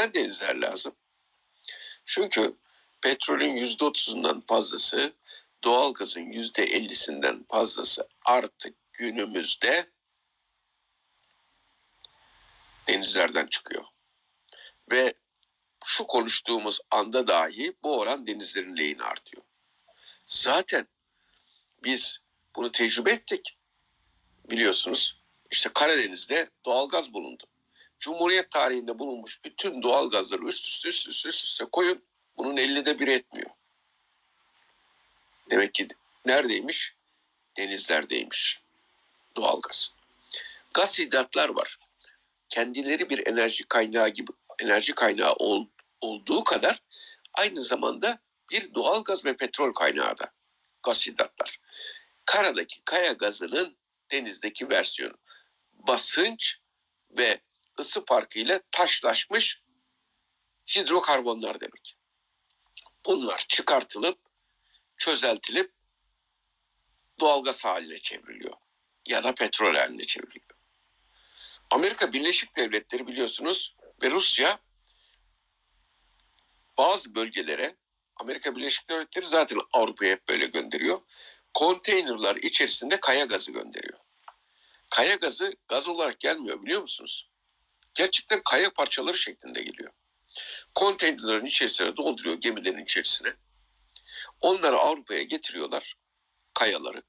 Neden denizler lazım? Çünkü petrolün yüzde otuzundan fazlası, doğalgazın yüzde ellisinden fazlası artık günümüzde denizlerden çıkıyor. Ve şu konuştuğumuz anda dahi bu oran denizlerin lehine artıyor. Zaten biz bunu tecrübe ettik. Biliyorsunuz işte Karadeniz'de doğalgaz bulundu. Cumhuriyet tarihinde bulunmuş bütün doğalgazları üst üste üst üste üst üste koyun. Bunun 50'de bir etmiyor. Demek ki neredeymiş? Denizlerdeymiş doğalgaz. Gaz hidratlar var. Kendileri bir enerji kaynağı gibi enerji kaynağı ol, olduğu kadar aynı zamanda bir doğalgaz ve petrol kaynağı da gaz hidratlar. Karadaki kaya gazının denizdeki versiyonu. Basınç ve ısı farkıyla taşlaşmış hidrokarbonlar demek. Bunlar çıkartılıp çözeltilip doğalgaz haline çevriliyor ya da petrol haline çevriliyor. Amerika Birleşik Devletleri biliyorsunuz ve Rusya bazı bölgelere Amerika Birleşik Devletleri zaten Avrupa'ya hep böyle gönderiyor. Konteynerlar içerisinde kaya gazı gönderiyor. Kaya gazı gaz olarak gelmiyor biliyor musunuz? Gerçekten kaya parçaları şeklinde geliyor. Konteynerlerin içerisine dolduruyor gemilerin içerisine. Onları Avrupa'ya getiriyorlar kayaları.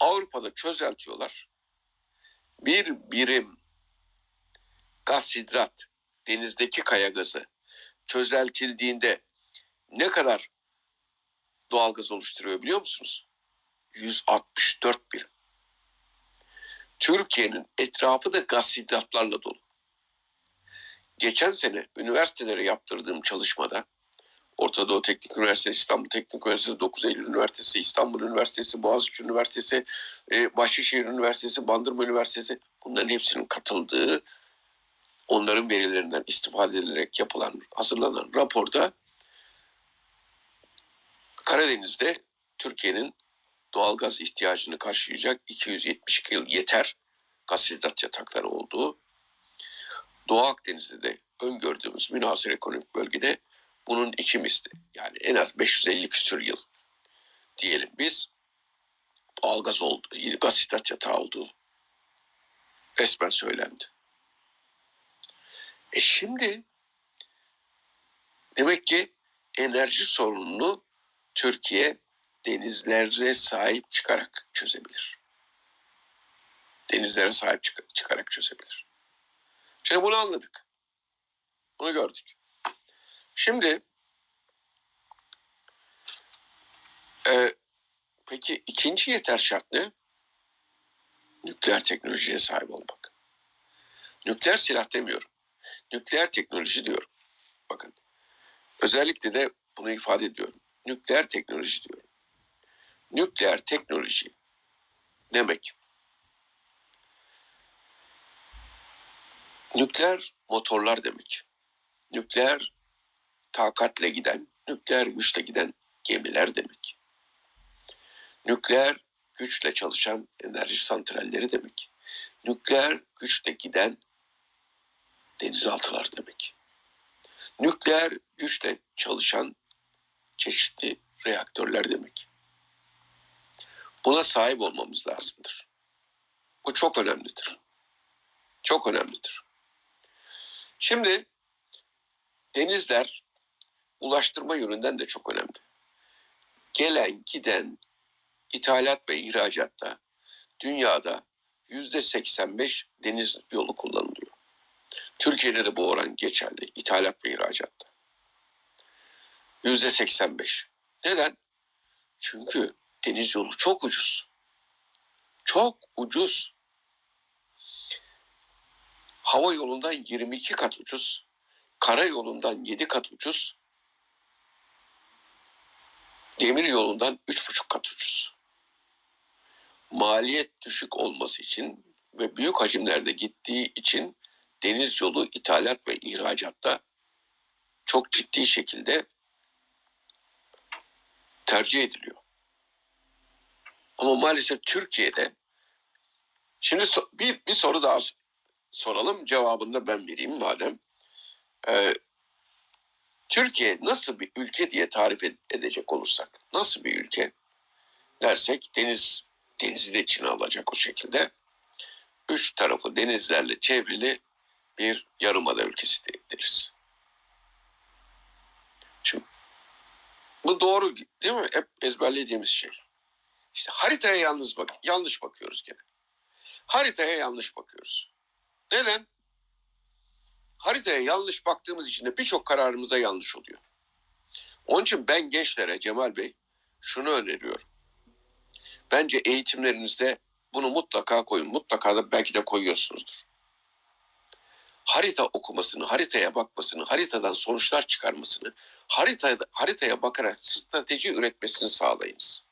Avrupa'da çözeltiyorlar. Bir birim gaz hidrat denizdeki kaya gazı çözeltildiğinde ne kadar doğal gaz oluşturuyor biliyor musunuz? 164 birim. Türkiye'nin etrafı da gaz hidratlarla dolu. Geçen sene üniversitelere yaptırdığım çalışmada Orta Doğu Teknik Üniversitesi, İstanbul Teknik Üniversitesi, 9 Eylül Üniversitesi, İstanbul Üniversitesi, Boğaziçi Üniversitesi, e, Bahçeşehir Üniversitesi, Bandırma Üniversitesi bunların hepsinin katıldığı onların verilerinden istifade edilerek yapılan, hazırlanan raporda Karadeniz'de Türkiye'nin doğalgaz ihtiyacını karşılayacak 272 yıl yeter gaz hidrat yatakları olduğu, Doğu Akdeniz'de de öngördüğümüz münasır ekonomik bölgede bunun iki misli. Yani en az 550 küsur yıl diyelim biz doğalgaz oldu, gaz hidrat yatağı olduğu resmen söylendi. E şimdi demek ki enerji sorununu Türkiye denizlere sahip çıkarak çözebilir. Denizlere sahip çık- çıkarak çözebilir. Şimdi bunu anladık. Bunu gördük. Şimdi e, peki ikinci yeter şart ne? Nükleer teknolojiye sahip olmak. Nükleer silah demiyorum. Nükleer teknoloji diyorum. Bakın. Özellikle de bunu ifade ediyorum. Nükleer teknoloji diyorum. Nükleer teknoloji demek nükleer motorlar demek. Nükleer takatle giden, nükleer güçle giden gemiler demek. Nükleer güçle çalışan enerji santralleri demek. Nükleer güçle giden denizaltılar demek. Nükleer güçle çalışan çeşitli reaktörler demek. Buna sahip olmamız lazımdır. Bu çok önemlidir. Çok önemlidir. Şimdi denizler ulaştırma yönünden de çok önemli. Gelen giden ithalat ve ihracatta dünyada yüzde 85 deniz yolu kullanılıyor. Türkiye'de de bu oran geçerli ithalat ve ihracatta. Yüzde 85. Neden? Çünkü deniz yolu çok ucuz. Çok ucuz. Hava yolundan 22 kat ucuz. Kara yolundan 7 kat ucuz. Demir yolundan 3,5 kat ucuz. Maliyet düşük olması için ve büyük hacimlerde gittiği için deniz yolu ithalat ve ihracatta çok ciddi şekilde tercih ediliyor. Ama maalesef Türkiye'de şimdi so- bir, bir soru daha soralım cevabını da ben vereyim madem. Ee, Türkiye nasıl bir ülke diye tarif ed- edecek olursak, nasıl bir ülke dersek deniz denizi de içine alacak o şekilde. Üç tarafı denizlerle çevrili bir yarımada ülkesi de- deriz. Şimdi bu doğru değil mi? Hep ezberlediğimiz şey. İşte haritaya yalnız bak, yanlış bakıyoruz gene. Haritaya yanlış bakıyoruz. Neden? Haritaya yanlış baktığımız için de birçok kararımız da yanlış oluyor. Onun için ben gençlere Cemal Bey şunu öneriyorum. Bence eğitimlerinizde bunu mutlaka koyun. Mutlaka da belki de koyuyorsunuzdur. Harita okumasını, haritaya bakmasını, haritadan sonuçlar çıkarmasını, haritaya, haritaya bakarak strateji üretmesini sağlayınız.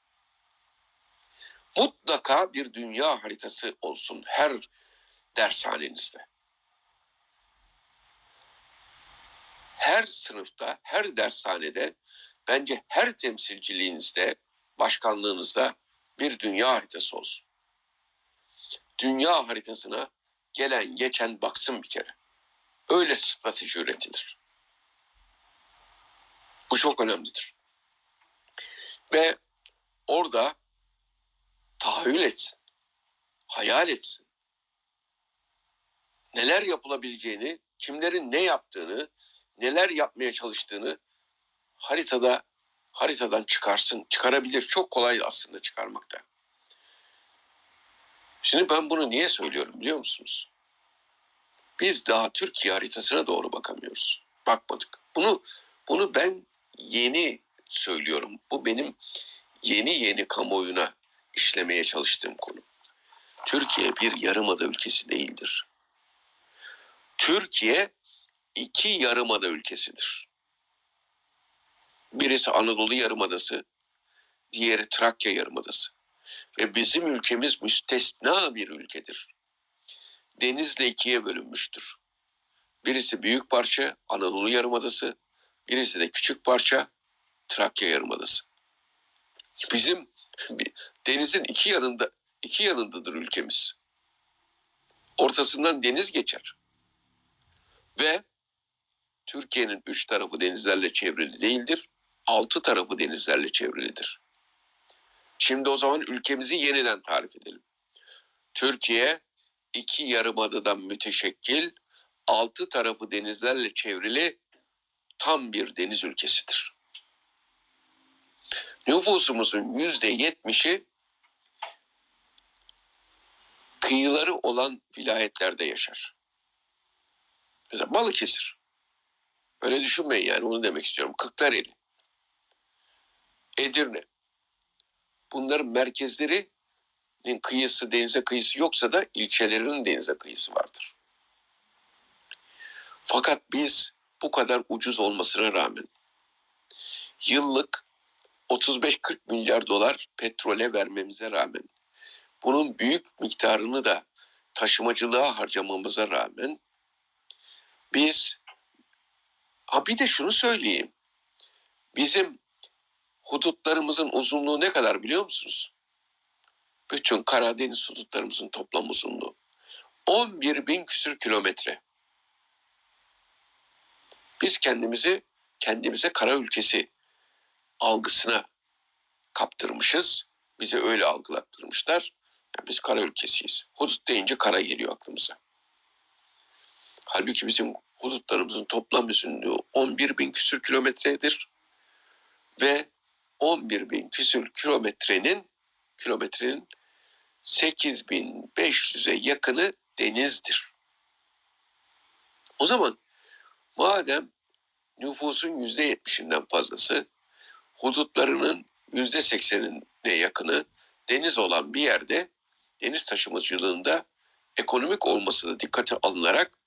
Mutlaka bir dünya haritası olsun her dershanenizde. Her sınıfta, her dershanede, bence her temsilciliğinizde, başkanlığınızda bir dünya haritası olsun. Dünya haritasına gelen geçen baksın bir kere. Öyle strateji üretilir. Bu çok önemlidir. Ve orada tahayyül etsin. Hayal etsin. Neler yapılabileceğini, kimlerin ne yaptığını, neler yapmaya çalıştığını haritada haritadan çıkarsın, çıkarabilir. Çok kolay aslında çıkarmakta. Şimdi ben bunu niye söylüyorum biliyor musunuz? Biz daha Türkiye haritasına doğru bakamıyoruz. Bakmadık. Bunu bunu ben yeni söylüyorum. Bu benim yeni yeni kamuoyuna işlemeye çalıştığım konu. Türkiye bir yarımada ülkesi değildir. Türkiye iki yarımada ülkesidir. Birisi Anadolu Yarımadası, diğeri Trakya Yarımadası. Ve bizim ülkemiz müstesna bir ülkedir. Denizle ikiye bölünmüştür. Birisi büyük parça Anadolu Yarımadası, birisi de küçük parça Trakya Yarımadası. Bizim denizin iki yanında iki yanındadır ülkemiz. Ortasından deniz geçer. Ve Türkiye'nin üç tarafı denizlerle çevrili değildir. Altı tarafı denizlerle çevrilidir. Şimdi o zaman ülkemizi yeniden tarif edelim. Türkiye iki yarımadadan müteşekkil, altı tarafı denizlerle çevrili tam bir deniz ülkesidir. Nüfusumuzun yüzde yetmişi kıyıları olan vilayetlerde yaşar. Mesela Balıkesir. Öyle düşünmeyin yani onu demek istiyorum. Kırklareli. Edirne. Bunların merkezlerinin kıyısı denize kıyısı yoksa da ilçelerinin denize kıyısı vardır. Fakat biz bu kadar ucuz olmasına rağmen yıllık 35-40 milyar dolar petrole vermemize rağmen bunun büyük miktarını da taşımacılığa harcamamıza rağmen biz ha bir de şunu söyleyeyim. Bizim hudutlarımızın uzunluğu ne kadar biliyor musunuz? Bütün Karadeniz hudutlarımızın toplam uzunluğu 11 bin küsür kilometre. Biz kendimizi kendimize kara ülkesi algısına kaptırmışız. Bize öyle algılattırmışlar. Yani biz kara ülkesiyiz. Hudut deyince kara geliyor aklımıza. Halbuki bizim hudutlarımızın toplam uzunluğu 11 bin küsür kilometredir. Ve 11 bin küsür kilometrenin kilometrenin 8500'e yakını denizdir. O zaman madem nüfusun %70'inden fazlası hudutlarının %80'ine yakını deniz olan bir yerde deniz taşımacılığında ekonomik olması da dikkate alınarak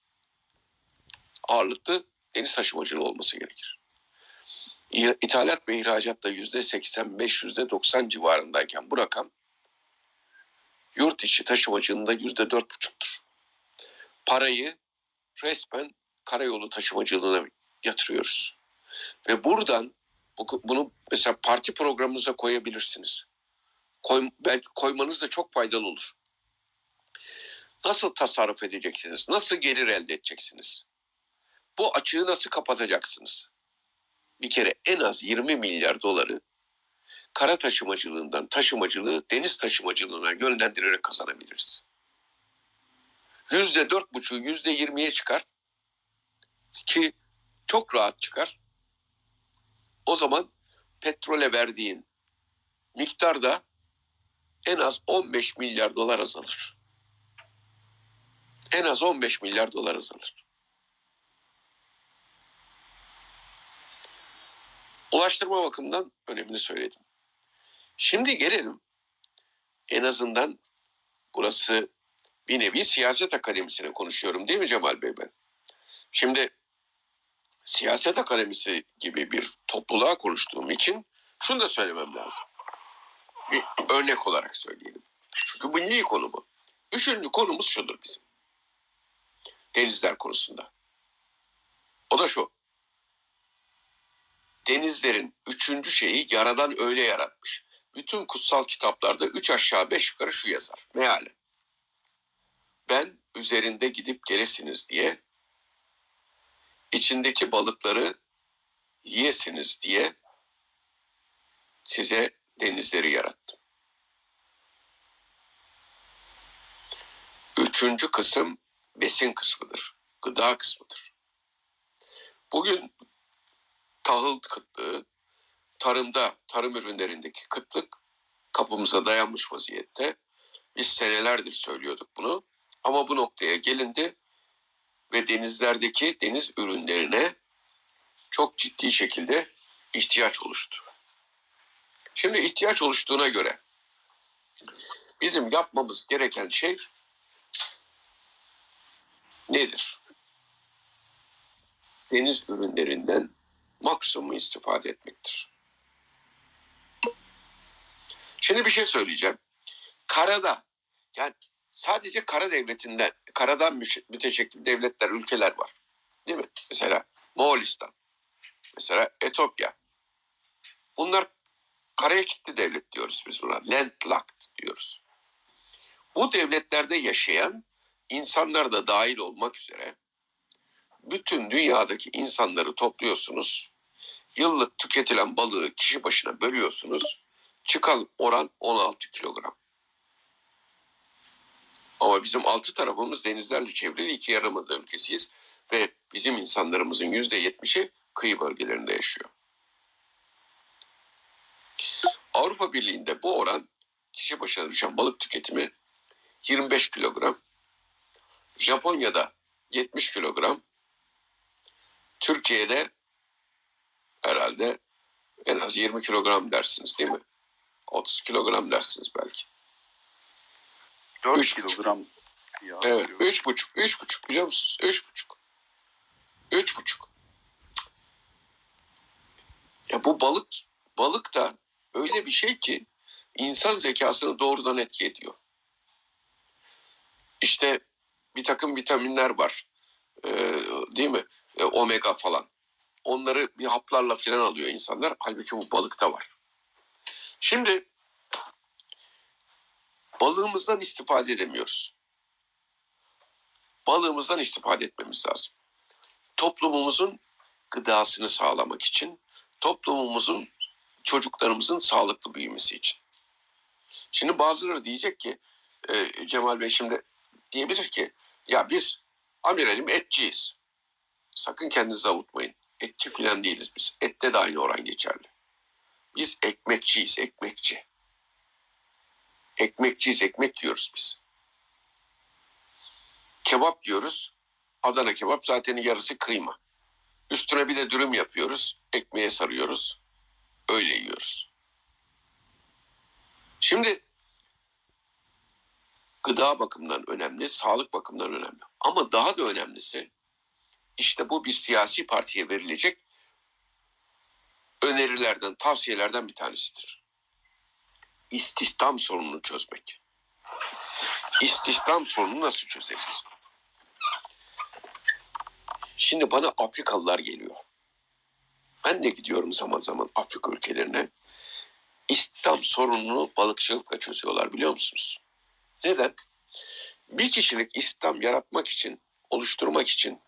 ağırlıklı deniz taşımacılığı olması gerekir. İthalat ve ihracatta yüzde 85, yüzde 90 civarındayken bu rakam yurt içi taşımacılığında yüzde dört buçuktur. Parayı resmen karayolu taşımacılığına yatırıyoruz. Ve buradan bu, bunu mesela parti programınıza koyabilirsiniz. Koy, belki koymanız da çok faydalı olur. Nasıl tasarruf edeceksiniz? Nasıl gelir elde edeceksiniz? Bu açığı nasıl kapatacaksınız? Bir kere en az 20 milyar doları kara taşımacılığından taşımacılığı deniz taşımacılığına yönlendirerek kazanabiliriz. Yüzde dört buçuğu yüzde yirmiye çıkar ki çok rahat çıkar. O zaman petrole verdiğin miktar da en az 15 milyar dolar azalır. En az 15 milyar dolar azalır. Ulaştırma bakımından önemini söyledim. Şimdi gelelim en azından burası bir nevi siyaset akademisine konuşuyorum değil mi Cemal Bey ben? Şimdi siyaset akademisi gibi bir topluluğa konuştuğum için şunu da söylemem lazım. Bir örnek olarak söyleyelim. Çünkü milli konu bu. Üçüncü konumuz şudur bizim. Denizler konusunda. O da şu. Denizlerin üçüncü şeyi yaradan öyle yaratmış. Bütün kutsal kitaplarda üç aşağı beş yukarı şu yazar. Meale. Ben üzerinde gidip gelesiniz diye içindeki balıkları yiyesiniz diye size denizleri yarattım. Üçüncü kısım besin kısmıdır, gıda kısmıdır. Bugün tahıl kıtlığı, tarımda, tarım ürünlerindeki kıtlık kapımıza dayanmış vaziyette. Biz senelerdir söylüyorduk bunu ama bu noktaya gelindi ve denizlerdeki deniz ürünlerine çok ciddi şekilde ihtiyaç oluştu. Şimdi ihtiyaç oluştuğuna göre bizim yapmamız gereken şey nedir? Deniz ürünlerinden maksimum istifade etmektir. Şimdi bir şey söyleyeceğim. Karada yani sadece kara devletinden, karadan müteşekkil devletler, ülkeler var. Değil mi? Mesela Moğolistan, mesela Etopya. Bunlar karaya kilitli devlet diyoruz biz buna. Landlocked diyoruz. Bu devletlerde yaşayan insanlar da dahil olmak üzere bütün dünyadaki insanları topluyorsunuz. Yıllık tüketilen balığı kişi başına bölüyorsunuz. Çıkan oran 16 kilogram. Ama bizim altı tarafımız denizlerle çevrili iki yarımada ülkesiyiz. Ve bizim insanlarımızın yüzde yetmişi kıyı bölgelerinde yaşıyor. Avrupa Birliği'nde bu oran kişi başına düşen balık tüketimi 25 kilogram. Japonya'da 70 kilogram. Türkiye'de herhalde en az 20 kilogram dersiniz değil mi? 30 kilogram dersiniz belki. 4 Üç kilogram yağ Evet, üç buçuk, üç buçuk biliyor musunuz? Üç buçuk. Üç buçuk. Ya bu balık, balık da öyle bir şey ki insan zekasını doğrudan etki ediyor. İşte bir takım vitaminler var. Ee, değil mi? Ee, omega falan. Onları bir haplarla falan alıyor insanlar. Halbuki bu balıkta var. Şimdi balığımızdan istifade edemiyoruz. Balığımızdan istifade etmemiz lazım. Toplumumuzun gıdasını sağlamak için, toplumumuzun çocuklarımızın sağlıklı büyümesi için. Şimdi bazıları diyecek ki e, Cemal Bey şimdi diyebilir ki ya biz amiralim etçiyiz. Sakın kendinizi avutmayın. Etçi filan değiliz biz. Ette de aynı oran geçerli. Biz ekmekçiyiz, ekmekçi. Ekmekçiyiz, ekmek yiyoruz biz. Kebap yiyoruz. Adana kebap zaten yarısı kıyma. Üstüne bir de dürüm yapıyoruz. Ekmeğe sarıyoruz. Öyle yiyoruz. Şimdi gıda bakımından önemli, sağlık bakımından önemli. Ama daha da önemlisi işte bu bir siyasi partiye verilecek önerilerden, tavsiyelerden bir tanesidir. İstihdam sorununu çözmek. İstihdam sorununu nasıl çözeriz? Şimdi bana Afrikalılar geliyor. Ben de gidiyorum zaman zaman Afrika ülkelerine. İstihdam sorununu balıkçılıkla çözüyorlar biliyor musunuz? Neden? Bir kişilik istihdam yaratmak için, oluşturmak için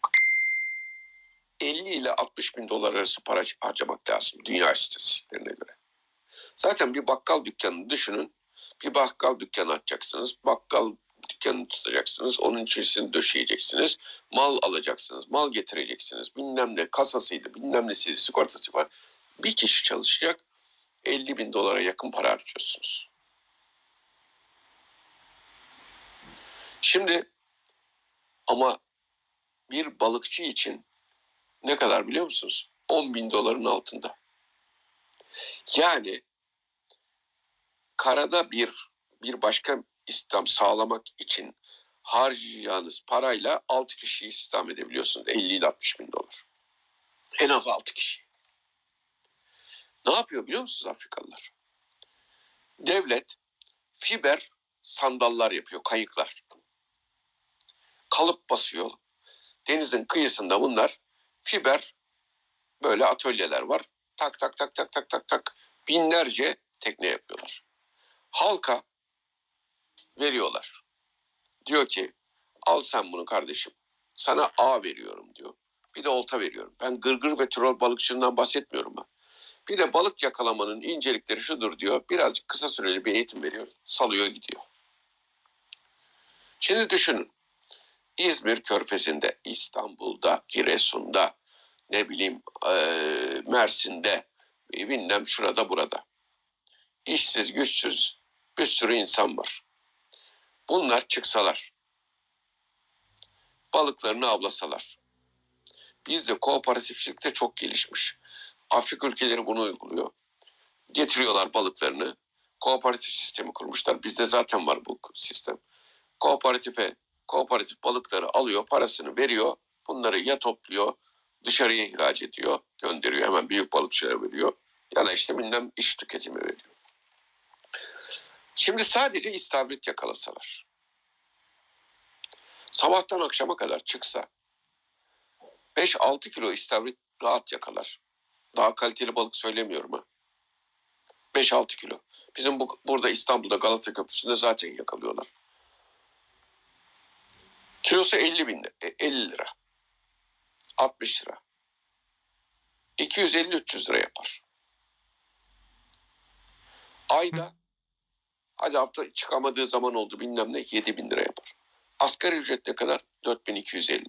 50 ile 60 bin dolar arası para harcamak lazım dünya istatistiklerine göre. Zaten bir bakkal dükkanını düşünün. Bir bakkal dükkanı açacaksınız. Bakkal dükkanını tutacaksınız. Onun içerisini döşeyeceksiniz. Mal alacaksınız. Mal getireceksiniz. Bilmem ne kasasıydı, bilmem nesiydi, sigortası var. Bir kişi çalışacak. 50 bin dolara yakın para harcıyorsunuz. Şimdi ama bir balıkçı için ne kadar biliyor musunuz? 10 bin doların altında. Yani karada bir bir başka istihdam sağlamak için harcayacağınız parayla 6 kişiyi istihdam edebiliyorsunuz. 50 ile 60 bin dolar. En az 6 kişi. Ne yapıyor biliyor musunuz Afrikalılar? Devlet fiber sandallar yapıyor, kayıklar. Kalıp basıyor. Denizin kıyısında bunlar fiber böyle atölyeler var. Tak tak tak tak tak tak tak binlerce tekne yapıyorlar. Halka veriyorlar. Diyor ki al sen bunu kardeşim. Sana A veriyorum diyor. Bir de olta veriyorum. Ben gırgır ve troll balıkçılığından bahsetmiyorum ben. Bir de balık yakalamanın incelikleri şudur diyor. Birazcık kısa süreli bir eğitim veriyor. Salıyor gidiyor. Şimdi düşünün. İzmir Körfezi'nde, İstanbul'da, Giresun'da, ne bileyim eee, Mersin'de, e, bilmem şurada burada. İşsiz, güçsüz bir sürü insan var. Bunlar çıksalar, balıklarını avlasalar. Bizde kooperatifçilik de çok gelişmiş. Afrika ülkeleri bunu uyguluyor. Getiriyorlar balıklarını. Kooperatif sistemi kurmuşlar. Bizde zaten var bu sistem. Kooperatife, kooperatif balıkları alıyor, parasını veriyor. Bunları ya topluyor, dışarıya ihraç ediyor, gönderiyor. Hemen büyük balıkçılara veriyor. Ya da işte bilmem iş tüketimi veriyor. Şimdi sadece istavrit yakalasalar. Sabahtan akşama kadar çıksa 5-6 kilo istavrit rahat yakalar. Daha kaliteli balık söylemiyorum ha. 5-6 kilo. Bizim bu, burada İstanbul'da Galata Köprüsü'nde zaten yakalıyorlar. Kilosu 50 bin lira, e, 50 lira. 60 lira. 250-300 lira yapar. Ayda hadi hafta çıkamadığı zaman oldu bilmem ne 7 bin lira yapar. Asgari ücret ne kadar? 4250.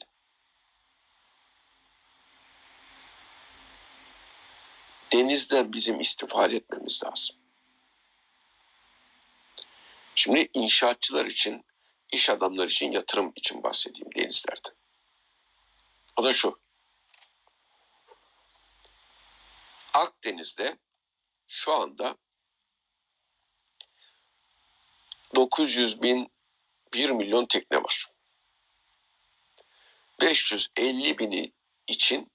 Denizden bizim istifade etmemiz lazım. Şimdi inşaatçılar için, iş adamları için, yatırım için bahsedeyim denizlerden. O da şu. Akdeniz'de şu anda 900 bin 1 milyon tekne var. 550 bini için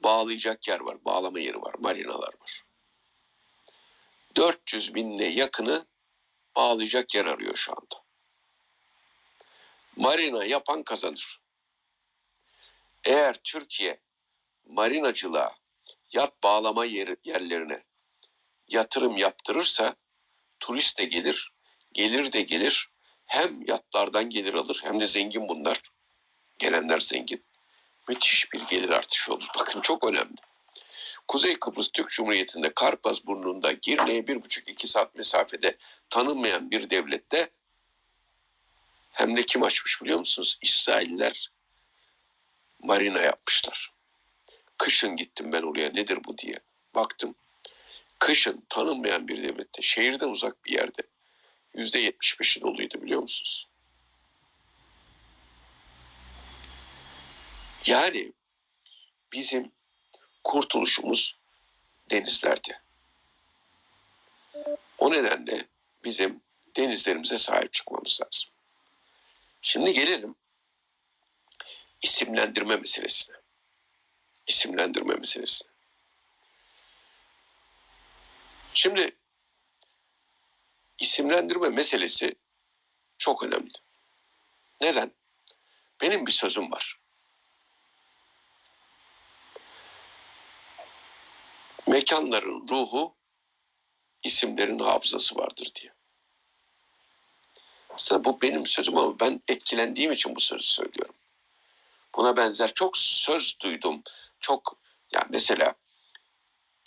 bağlayacak yer var, bağlama yeri var, marinalar var. 400 binle yakını bağlayacak yer arıyor şu anda. Marina yapan kazanır. Eğer Türkiye marinacılığa, yat bağlama yeri, yerlerine yatırım yaptırırsa turist de gelir, gelir de gelir. Hem yatlardan gelir alır hem de zengin bunlar. Gelenler zengin. Müthiş bir gelir artışı olur. Bakın çok önemli. Kuzey Kıbrıs Türk Cumhuriyeti'nde Karpaz burnunda Girne'ye bir buçuk iki saat mesafede tanınmayan bir devlette hem de kim açmış biliyor musunuz? İsrailler marina yapmışlar. Kışın gittim ben oraya nedir bu diye. Baktım. Kışın tanınmayan bir devlette, şehirden uzak bir yerde yüzde yetmiş beşi doluydu biliyor musunuz? Yani bizim kurtuluşumuz denizlerde. O nedenle bizim denizlerimize sahip çıkmamız lazım. Şimdi gelelim isimlendirme meselesine. İsimlendirme meselesine. Şimdi isimlendirme meselesi çok önemli. Neden? Benim bir sözüm var. Mekanların ruhu, isimlerin hafızası vardır diye. Aslında bu benim sözüm ama ben etkilendiğim için bu sözü söylüyorum. Buna benzer çok söz duydum. Çok ya mesela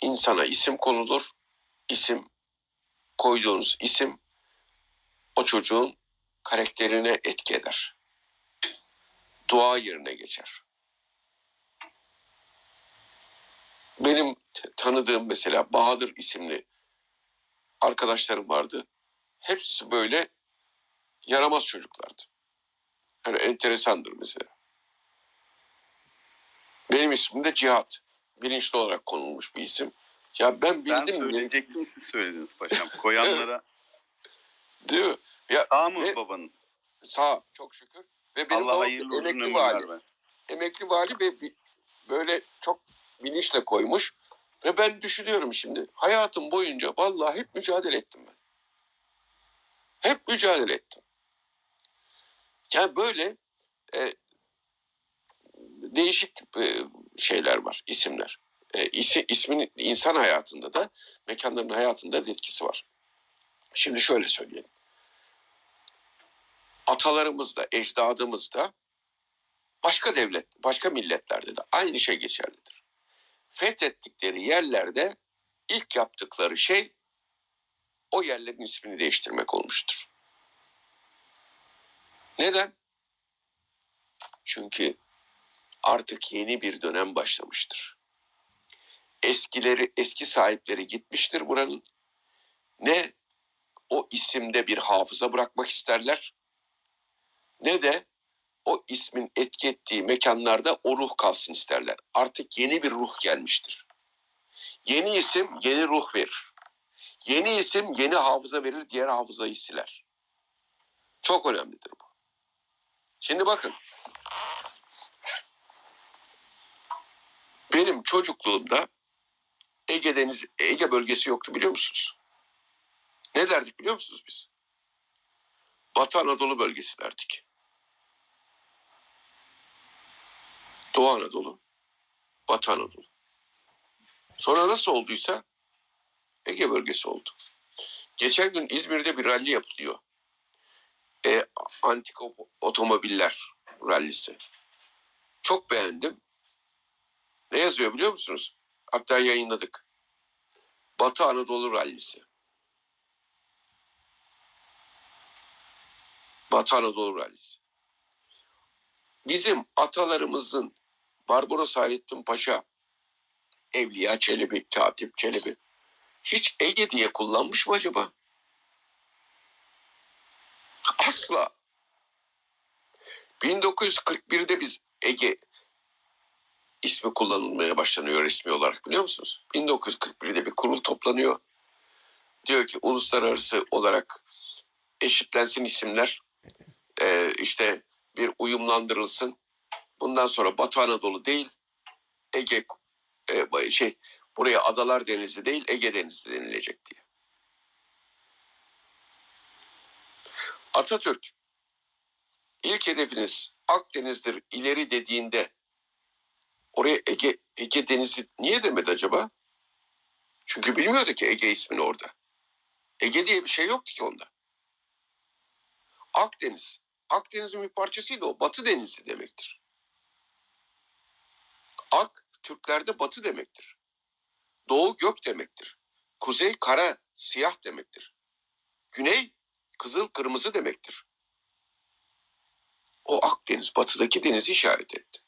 insana isim konulur. İsim koyduğunuz isim o çocuğun karakterine etki eder. Dua yerine geçer. Benim tanıdığım mesela Bahadır isimli arkadaşlarım vardı. Hepsi böyle yaramaz çocuklardı. Yani enteresandır mesela. Benim ismim de Cihat. Bilinçli olarak konulmuş bir isim. Ya ben Ben bildim mi? söyleyecektim siz söylediniz paşam. Koyanlara Değil mi? sağ mı E, babanız? Sağ çok şükür. Ve benim Allah babam emekli vali. versin. Emekli vali ve böyle çok bilinçle koymuş. Ve ben düşünüyorum şimdi. Hayatım boyunca vallahi hep mücadele ettim ben. Hep mücadele ettim. Yani böyle e, değişik e, şeyler var, isimler. E, isi, ismin insan hayatında da, mekanların hayatında da etkisi var. Şimdi şöyle söyleyelim. Atalarımız da, ecdadımız da başka devlet, başka milletlerde de aynı şey geçerlidir. Fethettikleri yerlerde ilk yaptıkları şey o yerlerin ismini değiştirmek olmuştur. Neden? Çünkü artık yeni bir dönem başlamıştır. Eskileri, eski sahipleri gitmiştir buranın. Ne o isimde bir hafıza bırakmak isterler, ne de o ismin etki ettiği mekanlarda o ruh kalsın isterler. Artık yeni bir ruh gelmiştir. Yeni isim yeni ruh verir. Yeni isim yeni hafıza verir, diğer hafızayı siler. Çok önemlidir bu. Şimdi bakın. Benim çocukluğumda Ege Denizi, Ege bölgesi yoktu biliyor musunuz? Ne derdik biliyor musunuz biz? Batı Anadolu bölgesi derdik. Doğu Anadolu, Batı Anadolu. Sonra nasıl olduysa Ege bölgesi oldu. Geçen gün İzmir'de bir ralli yapılıyor. E, antik otomobiller rallisi. Çok beğendim. Ne yazıyor biliyor musunuz? Hatta yayınladık. Batı Anadolu rallisi. Batı Anadolu rallisi. Bizim atalarımızın Barbaros Hayrettin Paşa, Evliya Çelebi, Katip Çelebi hiç Ege diye kullanmış mı acaba? Asla. 1941'de biz Ege ismi kullanılmaya başlanıyor resmi olarak biliyor musunuz? 1941'de bir kurul toplanıyor. Diyor ki uluslararası olarak eşitlensin isimler. Ee, işte bir uyumlandırılsın. Bundan sonra Batı Anadolu değil Ege e, şey buraya Adalar Denizi değil Ege Denizi denilecek diye. Atatürk ilk hedefiniz Akdeniz'dir ileri dediğinde oraya Ege Ege Denizi niye demedi acaba? Çünkü bilmiyordu ki Ege ismini orada. Ege diye bir şey yoktu ki onda. Akdeniz. Akdeniz'in bir parçasıydı o. Batı Denizi demektir. Ak Türklerde batı demektir. Doğu gök demektir. Kuzey kara, siyah demektir. Güney kızıl kırmızı demektir. O Akdeniz batıdaki denizi işaret etti.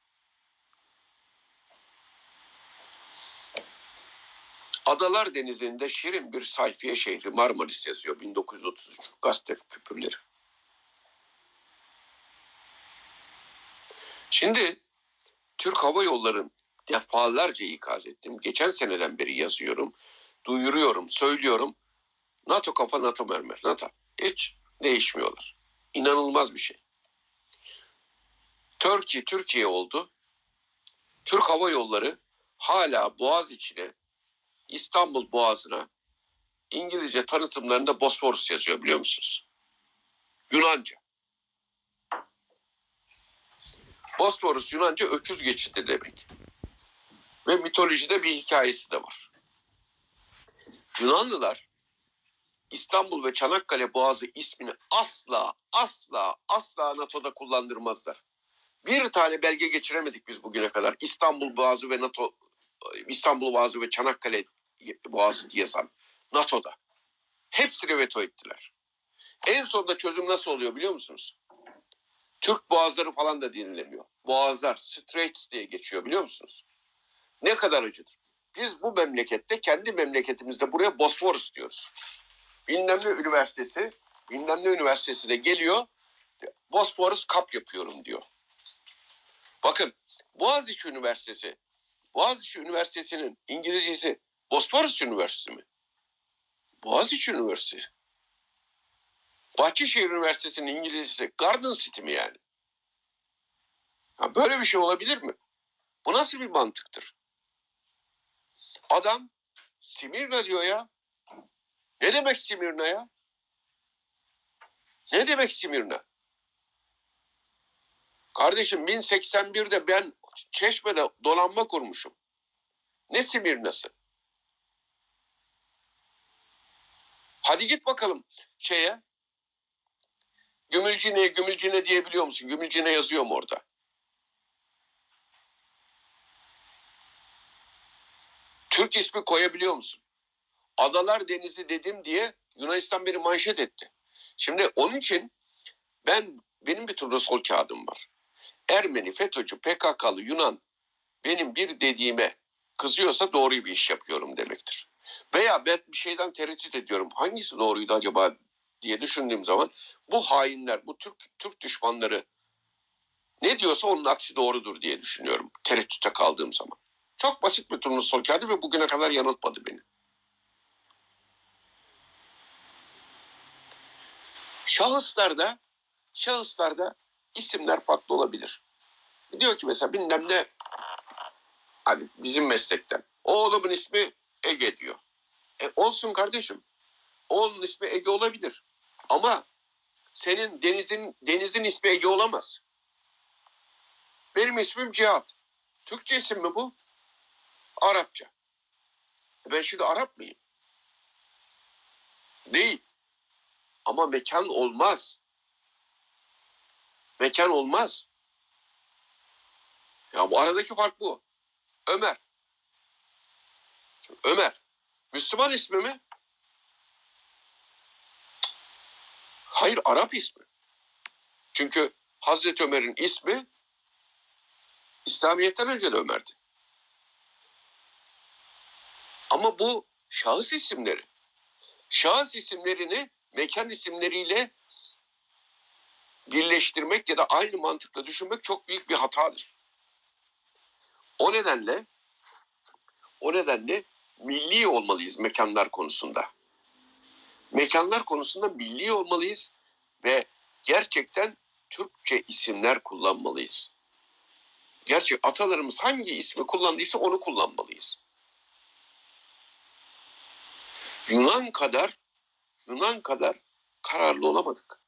Adalar Denizi'nde şirin bir sayfiye şehri Marmaris yazıyor 1933 gazete küpürleri. Şimdi Türk Hava Yolları defalarca ikaz ettim. Geçen seneden beri yazıyorum, duyuruyorum, söylüyorum. NATO kafa, NATO mermer, NATO. Hiç değişmiyorlar. İnanılmaz bir şey. Türkiye, Türkiye oldu. Türk Hava Yolları hala Boğaz içine, İstanbul Boğazı'na İngilizce tanıtımlarında Bosphorus yazıyor biliyor musunuz? Yunanca. Bosphorus Yunanca öküz geçidi demek. Ve mitolojide bir hikayesi de var. Yunanlılar İstanbul ve Çanakkale Boğazı ismini asla asla asla NATO'da kullandırmazlar. Bir tane belge geçiremedik biz bugüne kadar. İstanbul Boğazı ve NATO İstanbul Boğazı ve Çanakkale Boğazı yazan NATO'da. Hepsini veto ettiler. En sonunda çözüm nasıl oluyor biliyor musunuz? Türk boğazları falan da dinlemiyor. Boğazlar, Straits diye geçiyor biliyor musunuz? Ne kadar acıdır. Biz bu memlekette, kendi memleketimizde buraya Bosforus diyoruz. Bilmem ne üniversitesi, bilmem ne üniversitesi de geliyor, Bosforus kap yapıyorum diyor. Bakın, Boğaziçi Üniversitesi, Boğaziçi Üniversitesi'nin İngilizcesi Bosforus Üniversitesi mi? Boğaziçi Üniversitesi. Bahçeşehir Üniversitesi'nin İngilizcesi Garden City mi yani? Ha, böyle bir şey olabilir mi? Bu nasıl bir mantıktır? Adam Simirna diyor ya. Ne demek Simirna ya? Ne demek Simirna? Kardeşim 1081'de ben Çeşme'de donanma kurmuşum. Ne Simirna'sı? Hadi git bakalım şeye. Gümülcine, Gümülcine diyebiliyor musun? Gümülcine yazıyor mu orada? Türk ismi koyabiliyor musun? Adalar Denizi dedim diye Yunanistan beni manşet etti. Şimdi onun için ben benim bir turnusol kağıdım var. Ermeni, FETÖ'cü, PKK'lı Yunan benim bir dediğime kızıyorsa doğru bir iş yapıyorum demektir. Veya ben bir şeyden tereddüt ediyorum. Hangisi doğruydu acaba diye düşündüğüm zaman bu hainler, bu Türk Türk düşmanları ne diyorsa onun aksi doğrudur diye düşünüyorum. Tereddüte kaldığım zaman. Çok basit bir turnusol kağıdı ve bugüne kadar yanıltmadı beni. Şahıslarda şahıslarda isimler farklı olabilir. Diyor ki mesela bilmem ne hani bizim meslekten. Oğlumun ismi Ege diyor. E olsun kardeşim. Oğlunun ismi Ege olabilir. Ama senin denizin denizin ismi Ege olamaz. Benim ismim Cihat. Türkçe isim mi bu? Arapça. E Ben şimdi Arap mıyım? Değil. Ama mekan olmaz. Mekan olmaz. Ya bu aradaki fark bu. Ömer. Ömer. Müslüman ismi mi? Hayır Arap ismi. Çünkü Hazreti Ömer'in ismi İslamiyet'ten önce de Ömer'di. Ama bu şahıs isimleri. Şahıs isimlerini mekan isimleriyle birleştirmek ya da aynı mantıkla düşünmek çok büyük bir hatadır. O nedenle o nedenle milli olmalıyız mekanlar konusunda. Mekanlar konusunda milli olmalıyız ve gerçekten Türkçe isimler kullanmalıyız. Gerçek atalarımız hangi ismi kullandıysa onu kullanmalıyız. Yunan kadar Yunan kadar kararlı olamadık.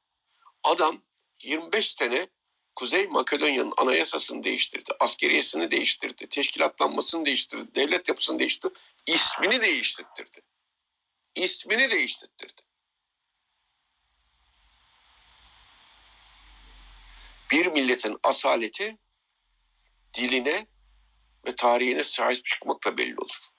Adam 25 sene Kuzey Makedonya'nın anayasasını değiştirdi, askeriyesini değiştirdi, teşkilatlanmasını değiştirdi, devlet yapısını değiştirdi, ismini değiştirdi. İsmini değiştirdi. Bir milletin asaleti diline ve tarihine sahip çıkmakla belli olur.